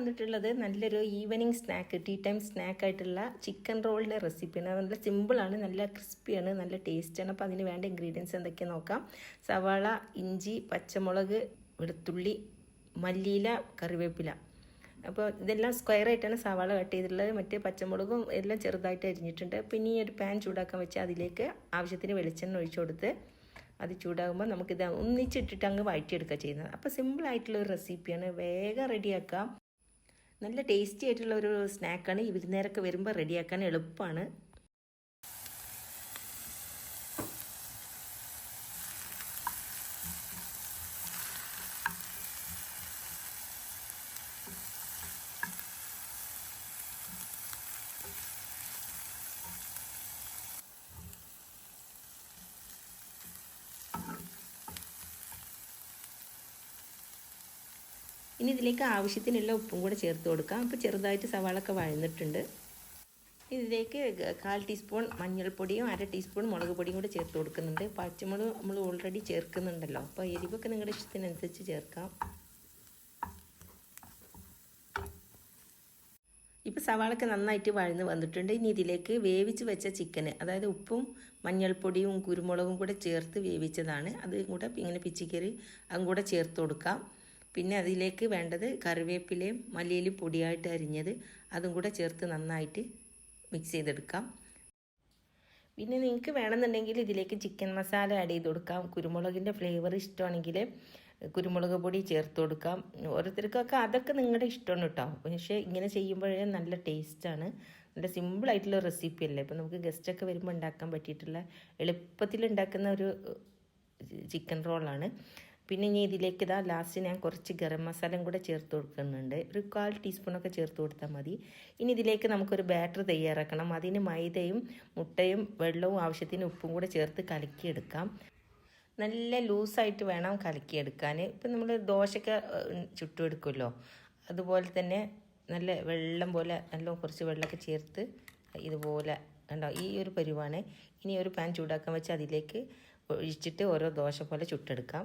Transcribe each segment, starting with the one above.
വന്നിട്ടുള്ളത് നല്ലൊരു evening snack tea time snack ആയിട്ടുള്ള ചിക്കൻ റോളിന്റെ റെസിപ്പിയാണ് നല്ല സിമ്പിളാണ് നല്ല ക്രിസ്പിയാണ് നല്ല ടേസ്റ്റാണ് അപ്പോൾ അതിന് വേണ്ട ഇൻഗ്രീഡിയൻസ് എന്തൊക്കെ നോക്കാം. സവാള ഇഞ്ചി പച്ചമുളക് വെളുത്തുള്ളി മല്ലിയില കറിവേപ്പില. അപ്പോൾ ഇതെല്ലാം സ്ക്വയർ ആയിട്ടാണ് സവാള കട്ട് ചെയ്തിട്ടുള്ളത്. മറ്റേ പച്ചമുളകും എല്ലാം ചെറുതായിട്ട് അരിഞ്ഞിട്ടുണ്ട്. പിന്നെ ഈ ഒരു പാൻ ചൂടാക്കാൻ വെച്ച് അതിലേക്ക് ആവശ്യത്തിന് വെളിച്ചെണ്ണ ഒഴിച്ചു കൊടുത്ത് അത് ചൂടാകുമ്പോൾ നമുക്കിത് ഒന്നിച്ചിട്ടിട്ട് അങ്ങ് വഴറ്റിയെടുക്കുക ചെയ്യുന്നത്. അപ്പോൾ സിമ്പിളായിട്ടുള്ള ഒരു റെസിപ്പിയാണ് വേഗം റെഡിയാക്കാം നല്ല ടേസ്റ്റി ആയിട്ടുള്ള ഒരു സ്നാക്കാണ് ഈ വിരുന്നേരൊക്കെ വരുമ്പോൾ റെഡിയാക്കാൻ എളുപ്പമാണ് ഇനി ഇതിലേക്ക് ആവശ്യത്തിനുള്ള ഉപ്പും കൂടെ ചേർത്ത് കൊടുക്കാം. അപ്പോൾ ചെറുതായിട്ട് സവാളൊക്കെ വഴന്നിട്ടുണ്ട്. ഇതിലേക്ക് കാൽ ടീസ്പൂൺ മഞ്ഞൾപ്പൊടിയും അര ടീസ്പൂൺ മുളക് പൊടിയും കൂടെ ചേർത്ത് കൊടുക്കുന്നുണ്ട്. പച്ചമുളക് നമ്മൾ ഓൾറെഡി ചേർക്കുന്നുണ്ടല്ലോ. അപ്പോൾ എരിവൊക്കെ നിങ്ങളുടെ ഇഷ്ടത്തിനനുസരിച്ച് ചേർക്കാം. ഇപ്പോൾ സവാളൊക്കെ നന്നായിട്ട് വഴന്ന് വന്നിട്ടുണ്ട്. ഇനി ഇതിലേക്ക് വേവിച്ച് വെച്ച ചിക്കന് അതായത് ഉപ്പും മഞ്ഞൾപ്പൊടിയും കുരുമുളകും കൂടെ ചേർത്ത് വേവിച്ചതാണ്. അത് കൂടെ ഇങ്ങനെ പിച്ചിക്കറി അതും കൂടെ ചേർത്ത് കൊടുക്കാം. പിന്നെ അതിലേക്ക് വേണ്ടത് കറിവേപ്പിലയും മല്ലിയിലും പൊടിയായിട്ട് അരിഞ്ഞത് അതും കൂടെ ചേർത്ത് നന്നായിട്ട് മിക്സ് ചെയ്തെടുക്കാം. പിന്നെ നിങ്ങൾക്ക് വേണമെന്നുണ്ടെങ്കിൽ ഇതിലേക്ക് ചിക്കൻ മസാല ആഡ് ചെയ്ത് കൊടുക്കാം. കുരുമുളകിന്റെ ഫ്ലേവർ ഇഷ്ടമാണെങ്കിൽ കുരുമുളക് പൊടി ചേർത്ത് കൊടുക്കാം. ഓരോരുത്തർക്കൊക്കെ അതൊക്കെ നിങ്ങളുടെ ഇഷ്ടമാണ് കേട്ടോ. പക്ഷേ ഇങ്ങനെ ചെയ്യുമ്പോഴേ നല്ല ടേസ്റ്റാണ് നല്ല സിമ്പിളായിട്ടുള്ള റെസിപ്പി അല്ലേ? ഇപ്പോൾ നമുക്ക് ഗസ്റ്റൊക്കെ വരുമ്പോൾ ഉണ്ടാക്കാൻ പറ്റിയിട്ടുള്ള എളുപ്പത്തിൽ ഉണ്ടാക്കുന്ന ഒരു ചിക്കൻ റോളാണ് പിന്നെ ഇനി ഇതിലേക്ക് ഇതാ ലാസ്റ്റ് ഞാൻ കുറച്ച് ഗരം മസാലയും കൂടെ ചേർത്ത് കൊടുക്കുന്നുണ്ട്. ഒരു കാൽ ടീസ്പൂണൊക്കെ ചേർത്ത് കൊടുത്താൽ മതി. ഇനി ഇതിലേക്ക് നമുക്കൊരു ബാറ്റർ തയ്യാറാക്കണം. അതിന് മൈദയും മുട്ടയും വെള്ളവും ആവശ്യത്തിന് ഉപ്പും കൂടെ ചേർത്ത് കലക്കിയെടുക്കാം. നല്ല ലൂസായിട്ട് വേണം കലക്കിയെടുക്കാൻ. ഇപ്പം നമ്മൾ ദോശയ്ക്ക് ചുട്ടുമെടുക്കുമല്ലോ അതുപോലെ തന്നെ നല്ല വെള്ളം പോലെ നല്ല കുറച്ച് വെള്ളമൊക്കെ ചേർത്ത് ഇതുപോലെ ഉണ്ടോ ഈ ഒരു പരിവാണ്. ഇനി ഒരു പാൻ ചൂടാക്കാൻ വെച്ച് അതിലേക്ക് ഒഴിച്ചിട്ട് ഓരോ ദോശ പോലെ ചുട്ടെടുക്കാം.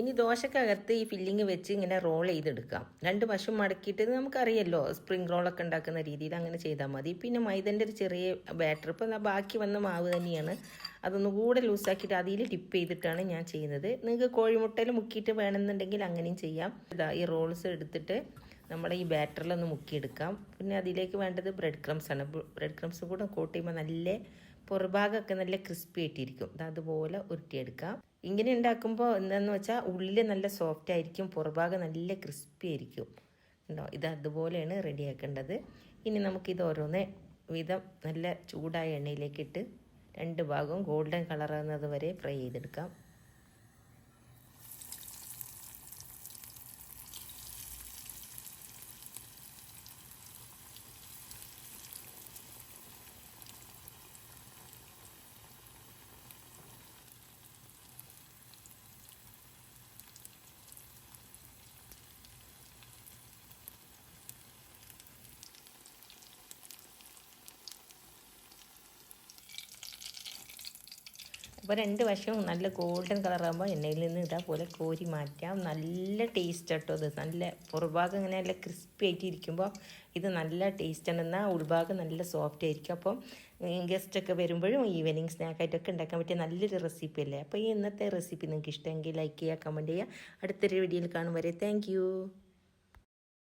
ഇനി ദോശക്കകത്ത് ഈ ഫില്ലിങ് വെച്ച് ഇങ്ങനെ റോൾ ചെയ്തെടുക്കാം. രണ്ട് വശം മടക്കിയിട്ട് നമുക്കറിയല്ലോ സ്പ്രിംഗ് റോളൊക്കെ ഉണ്ടാക്കുന്ന രീതിയിൽ അങ്ങനെ ചെയ്താൽ മതി. പിന്നെ മൈദന്റെ ഒരു ചെറിയ ബാറ്റർ ഇപ്പോൾ ബാക്കി വന്ന മാവ് തന്നെയാണ്. അതൊന്ന് കൂടെ ലൂസാക്കിയിട്ട് അതിൽ ടിപ്പ് ചെയ്തിട്ടാണ് ഞാൻ ചെയ്യുന്നത്. നിങ്ങൾക്ക് കോഴിമുട്ടയിൽ മുക്കിയിട്ട് വേണമെന്നുണ്ടെങ്കിൽ അങ്ങനെയും ചെയ്യാം. ഇതാ ഈ റോൾസ് എടുത്തിട്ട് നമ്മുടെ ഈ ബാറ്ററിലൊന്ന് മുക്കിയെടുക്കാം. പിന്നെ അതിലേക്ക് വേണ്ടത് ബ്രെഡ് ക്രംസ് ആണ് ബ്രെഡ് ക്രംസ് കൂടെ കോട്ട് ചെയ്യുമ്പോൾ നല്ല പുറഭാഗമൊക്കെ നല്ല ക്രിസ്പി ആയിട്ടിരിക്കും. അതുപോലെ ഉരുട്ടിയെടുക്കാം. ഇങ്ങനെ ഉണ്ടാക്കുമ്പോൾ എന്താണെന്ന് വെച്ചാൽ ഉള്ളിൽ നല്ല സോഫ്റ്റ് ആയിരിക്കും പുറഭാഗം നല്ല ക്രിസ്പി ആയിരിക്കും. ഉണ്ടോ ഇത് അതുപോലെയാണ് റെഡിയാക്കേണ്ടത് ഇനി നമുക്കിത് ഓരോന്ന് വിധം നല്ല ചൂടായ എണ്ണയിലേക്കിട്ട് രണ്ട് ഭാഗവും ഗോൾഡൻ കളറാകുന്നത് വരെ ഫ്രൈ ചെയ്തെടുക്കാം. അപ്പോൾ രണ്ട് വശവും നല്ല ഗോൾഡൻ കളറാകുമ്പോൾ എണ്ണയിൽ നിന്ന് ഇതേപോലെ കോരി മാറ്റാം. നല്ല ടേസ്റ്റ് കേട്ടോ ഇത്. നല്ല പുറഭാഗം ഇങ്ങനെ നല്ല ക്രിസ്പി ആയിട്ട് ഇരിക്കുമ്പോൾ ഇത് നല്ല ടേസ്റ്റാണ് എന്നാൽ ഉൾഭാഗം നല്ല സോഫ്റ്റ് ആയിരിക്കും. അപ്പം ഗസ്റ്റൊക്കെ വരുമ്പോഴും ഈവനിങ് സ്നാക്കായിട്ടൊക്കെ ഉണ്ടാക്കാൻ പറ്റിയ നല്ലൊരു റെസിപ്പി അല്ലേ? അപ്പോൾ ഈ ഇന്നത്തെ റെസിപ്പി നിങ്ങൾക്ക് ഇഷ്ടമെങ്കിൽ ലൈക്ക് ചെയ്യുക കമന്റ് ചെയ്യുക. അടുത്തൊരു വീഡിയോയിൽ കാണും വരെ. താങ്ക്